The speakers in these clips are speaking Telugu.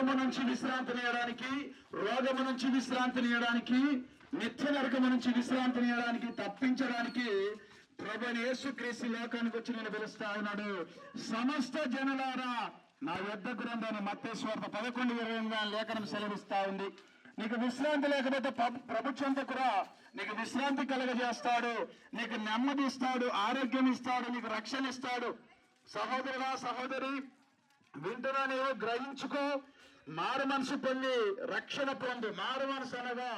రోగము నుంచి విశ్రాంతినియడానికి రోగము నుంచి విశ్రాంతినియడానికి నిత్య నరకము నుంచి విశ్రాంతినియడానికి తప్పించడానికి ప్రభు యేసుక్రీస్తు లోకానికి వచ్చి నేను పిలుస్తా ఉన్నాడు. సమస్త జనులారా నా యుద్ధ గ్రంథాన్ని మత్తేశ్వార్త పదకొండు ఇరవై లేఖనం సెలవిస్తా ఉంది. నీకు విశ్రాంతి లేకపోతే ప్రభుత్వంతో కూడా నీకు విశ్రాంతి కలగజేస్తాడు. నీకు నెమ్మది ఇస్తాడు ఆరోగ్యం ఇస్తాడు నీకు రక్షణ ఇస్తాడు. సహోదరుడా సహోదరి వింటున్నా గ్రహించుకో. మారు మనసు పొంది రక్షణ పొందు. మారు మనసు అనగా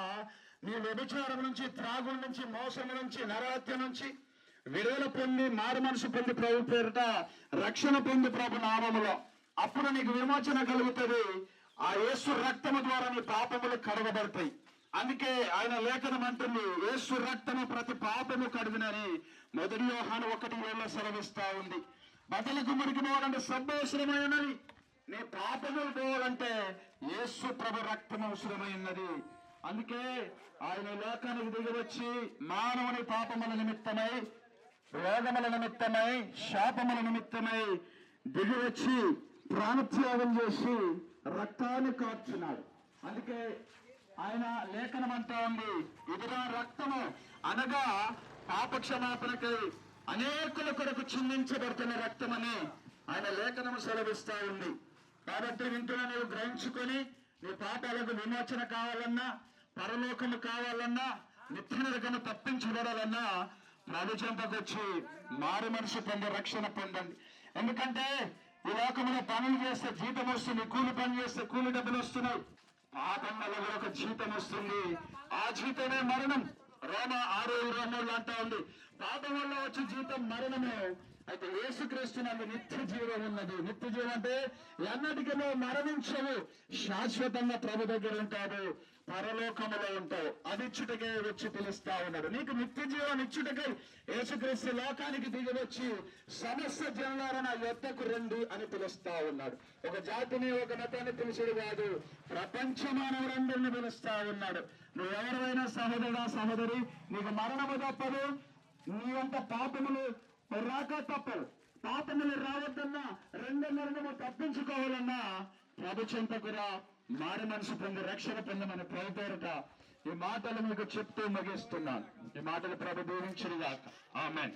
నీ వ్యభిచారం నుంచి త్రాగుల నుంచి మోసం నుంచి నరహత్య నుంచి విడుదల పొంది మారు మనసు పొంది ప్రభు పేరిట రక్షణ పొంది ప్రభు నామములో. అప్పుడు నీకు విమోచన కలుగుతుంది. ఆ యేసు రక్తము ద్వారా నీ పాపములు కడగబడతాయి. అందుకే ఆయన లేఖనం అంటుంది యేసు రక్తము ప్రతి పాపము కడుగునని మొదటి యోహాను ఒకటి ఏళ్ళ సెలవిస్తా ఉంది. బట్టలకు మురికి పోవాలంటే సబ్బు అవసరమైనది నీ పాపములు పోవాలంటే యేసు ప్రభు రక్తం అవసరమైనది. అందుకే ఆయన లోకానికి దిగివచ్చి మానవుని పాపముల నిమిత్తమై రోగముల నిమిత్తమై శాపముల నిమిత్తమై దిగివచ్చి ప్రాణత్యాగం చేసి రక్తాన్ని కార్చున్నాడు అందుకే ఆయన లేఖనం అంటా ఉంది. ఇదిగా రక్తము అనగా పాపక్షమాపణకై అనేకుల కొరకు చిందించబడుతున్న రక్తమని ఆయన లేఖనము సెలవిస్తా ఉంది. కాబట్టి వింటున్నా నీవు గ్రహించుకొని నీ పాపాలకు విమోచన కావాలన్నా పరలోకము కావాలన్నా నిత్య తప్పించబడాలన్నా ప్రభు చెంతకు మారు మనిషి పొంది రక్షణ పొందండి. ఎందుకంటే ఈ లోకంలో పనులు చేస్తే జీతం వస్తుంది కూలి పని చేస్తే కూలి డబ్బులు వస్తున్నాయి. పాపం వల్ల ఒక జీతం వస్తుంది. ఆ జీతమే మరణం. రోమ ఆరు ఇరవై అంటా ఉంది. పాపం వల్ల వచ్చే జీవితం మరణమే. అయితే యేసుక్రీస్తు నాకు నిత్య జీవం ఉన్నది. నిత్య జీవం అంటే ఎన్నటికీ నువ్వు మరణించవు శాశ్వతంగా ప్రభు దగ్గర ఉంటావు పరలోకములో ఉంటావు అదిచ్చుటకే వచ్చి పిలుస్తా ఉన్నాడు. నీకు నిత్య జీవం ఇచ్చుటకై యేసుక్రీస్తు లోకానికి దిగి వచ్చి సమస్త జనులారా నా యొద్దకు రండి అని పిలుస్తా ఉన్నాడు. ఒక జాతిని ఒక మతాన్ని పిలిచేది కాదు. ప్రపంచ మానవులందరిని పిలుస్తా ఉన్నాడు. నువ్వు సహోదర సహోదరుడా సహోదరి నీకు మరణము తప్పదు. నీ వంట పాపములు రాక తప్పదు పాపములు రావద్దన్నా రెండు మరణము తప్పించుకోవాలన్నా ప్రభు చెంతకురా మారి మనసు పొంది రక్షణ పొందమని ప్రభు ఈ మాటలు మీకు చెప్తూ ముగిస్తున్నాను. ఈ మాటలు ప్రభు దీవించుగాక ఆమె